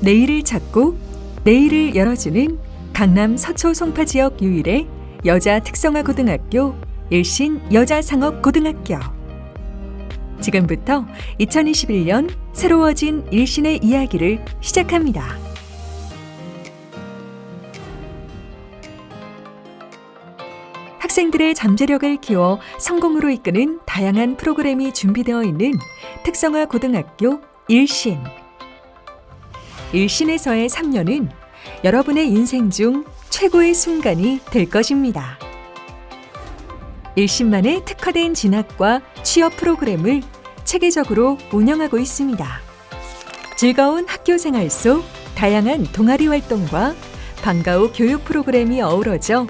내일을 찾고 내일을 열어주는 강남 서초 송파 지역 유일의 여자 특성화 고등학교 일신 여자 상업 고등학교. 지금부터 2021년 새로워진 일신의 이야기를 시작합니다. 학생들의 잠재력을 키워 성공으로 이끄는 다양한 프로그램이 준비되어 있는 특성화 고등학교 일신. 일신에서의 3년은 여러분의 인생 중 최고의 순간이 될 것입니다. 일신만의 특화된 진학과 취업 프로그램을 체계적으로 운영하고 있습니다. 즐거운 학교 생활 속 다양한 동아리 활동과 방과후 교육 프로그램이 어우러져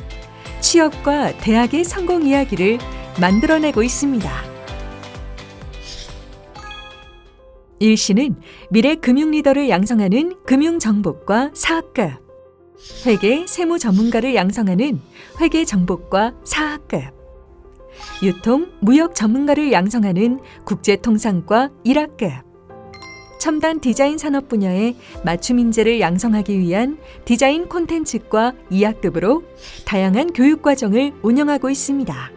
취업과 대학의 성공 이야기를 만들어내고 있습니다. 일시는 미래 금융 리더를 양성하는 금융 정복과 사학급, 회계 세무 전문가를 양성하는 회계 정복과 사학급, 유통 무역 전문가를 양성하는 국제통상과 1학급, 첨단 디자인 산업 분야의 맞춤 인재를 양성하기 위한 디자인 콘텐츠과 2학급으로 다양한 교육 과정을 운영하고 있습니다.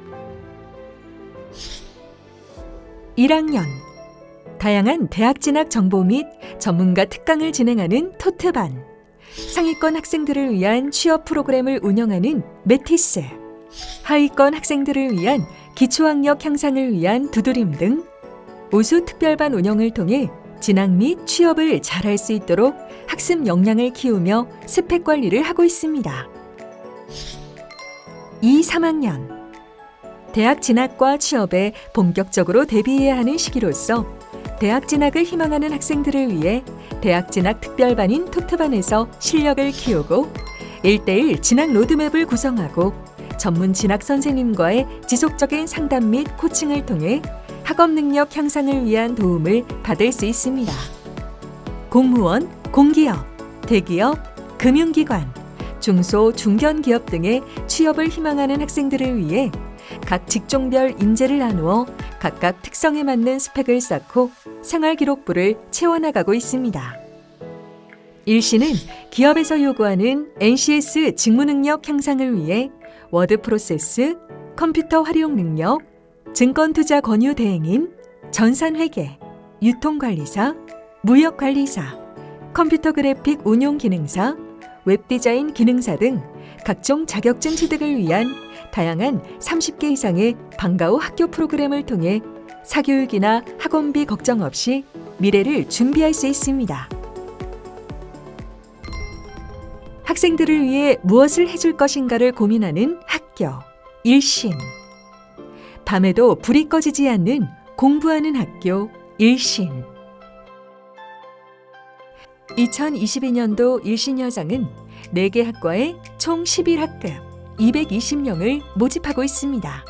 1학년 다양한 대학 진학 정보 및 전문가 특강을 진행하는 토트반. 상위권 학생들을 위한 취업 프로그램을 운영하는 메티스. 하위권 학생들을 위한 기초학력 향상을 위한 두드림 등 우수 특별반 운영을 통해 진학 및 취업을 잘할 수 있도록 학습 역량을 키우며 스펙 관리를 하고 있습니다. 2, 3학년. 대학 진학과 취업에 본격적으로 대비해야 하는 시기로서 대학 진학을 희망하는 학생들을 위해 대학 진학 특별반인 토트반에서 실력을 키우고 1대1 진학 로드맵을 구성하고 전문 진학 선생님과의 지속적인 상담 및 코칭을 통해 학업 능력 향상을 위한 도움을 받을 수 있습니다. 공무원, 공기업, 대기업, 금융기관, 중소, 중견기업 등의 취업을 희망하는 학생들을 위해 각 직종별 인재를 나누어 각각 특성에 맞는 스펙을 쌓고 생활 기록부를 채워나가고 있습니다. 일시는 기업에서 요구하는 NCS 직무 능력 향상을 위해 워드 프로세스, 컴퓨터 활용 능력, 증권투자 권유 대행인, 전산회계, 유통관리사, 무역관리사, 컴퓨터 그래픽 운용 기능사, 웹디자인 기능사 등 각종 자격증 취득을 위한 다양한 30개 이상의 방과 후 학교 프로그램을 통해 사교육이나 학원비 걱정 없이 미래를 준비할 수 있습니다. 학생들을 위해 무엇을 해줄 것인가를 고민하는 학교, 일신. 밤에도 불이 꺼지지 않는 공부하는 학교, 일신. 2022년도 일신여상은 4개 학과에 총 11학급 220명을 모집하고 있습니다.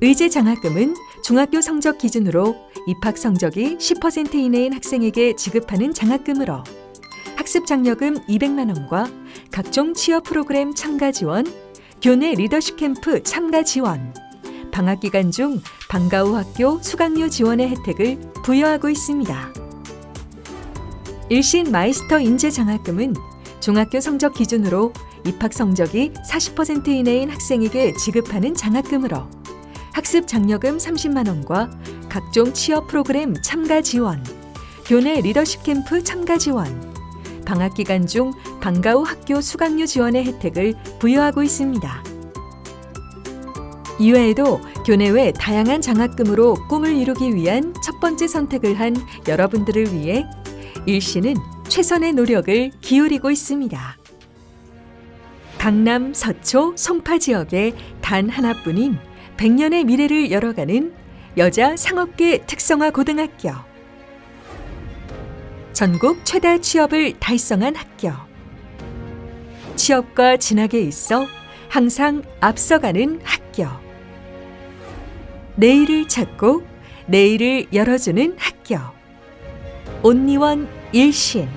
의제 장학금은 중학교 성적 기준으로 입학 성적이 10% 이내인 학생에게 지급하는 장학금으로 학습 장려금 200만 원과 각종 취업 프로그램 참가 지원, 교내 리더십 캠프 참가 지원, 방학 기간 중 방과 후 학교 수강료 지원의 혜택을 부여하고 있습니다. 일신 마이스터 인재 장학금은 중학교 성적 기준으로 입학 성적이 40% 이내인 학생에게 지급하는 장학금으로 학습 장려금 30만 원과 각종 취업 프로그램 참가 지원, 교내 리더십 캠프 참가 지원, 방학 기간 중 방과 후 학교 수강료 지원의 혜택을 부여하고 있습니다. 이외에도 교내외 다양한 장학금으로 꿈을 이루기 위한 첫 번째 선택을 한 여러분들을 위해 일시는 최선의 노력을 기울이고 있습니다. 강남 서초 송파 지역의 단 하나뿐인 100년의 미래를 열어가는 여자 상업계 특성화 고등학교. 전국 최다 취업을 달성한 학교. 취업과 진학에 있어 항상 앞서가는 학교. 내일을 찾고 내일을 열어주는 학교. 온리원 일신.